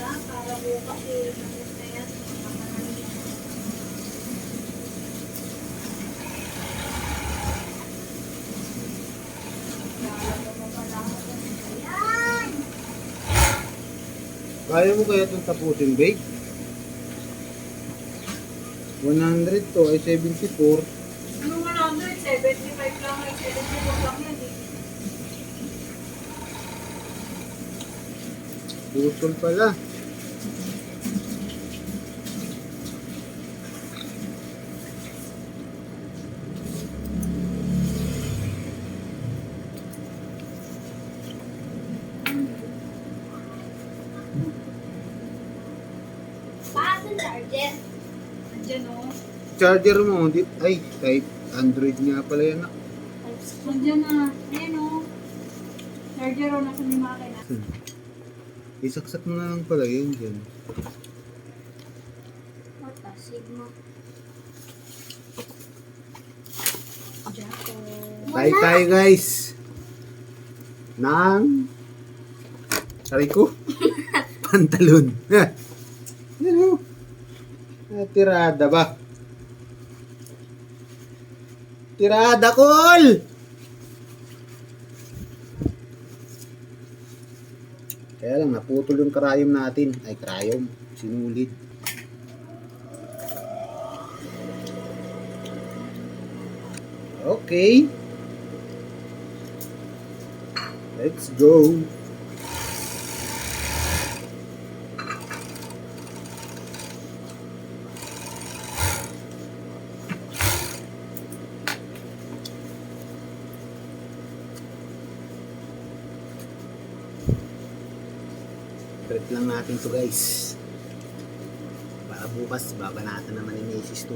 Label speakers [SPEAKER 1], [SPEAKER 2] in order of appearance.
[SPEAKER 1] kasi pala ako. Ayan!
[SPEAKER 2] Kaya mo kaya itong tapusin, babe? 100 to ay 74.
[SPEAKER 1] Ano nga lang doon? 75 lang ay 74 lang yan eh.
[SPEAKER 2] Putol pala.
[SPEAKER 1] Charger? Andiyan o.
[SPEAKER 2] Charger mo, hindi, ay, type Android nga pala yan. ah.
[SPEAKER 1] Andiyan na. Ayan o. Charger o nasa may makina.
[SPEAKER 2] Isaksak mo na lang pala yun dyan.
[SPEAKER 1] What the sigma? Jacko.
[SPEAKER 2] Tayo tayo guys. Nang Sabi ko pantalon. Tirada ba? Tirada kol! Kaya lang naputol yung karayom natin. Ay karayom. Sinulid. Okay. Let's go. Prep lang natin to guys. Para bukas, babanatan naman ni Macy's to.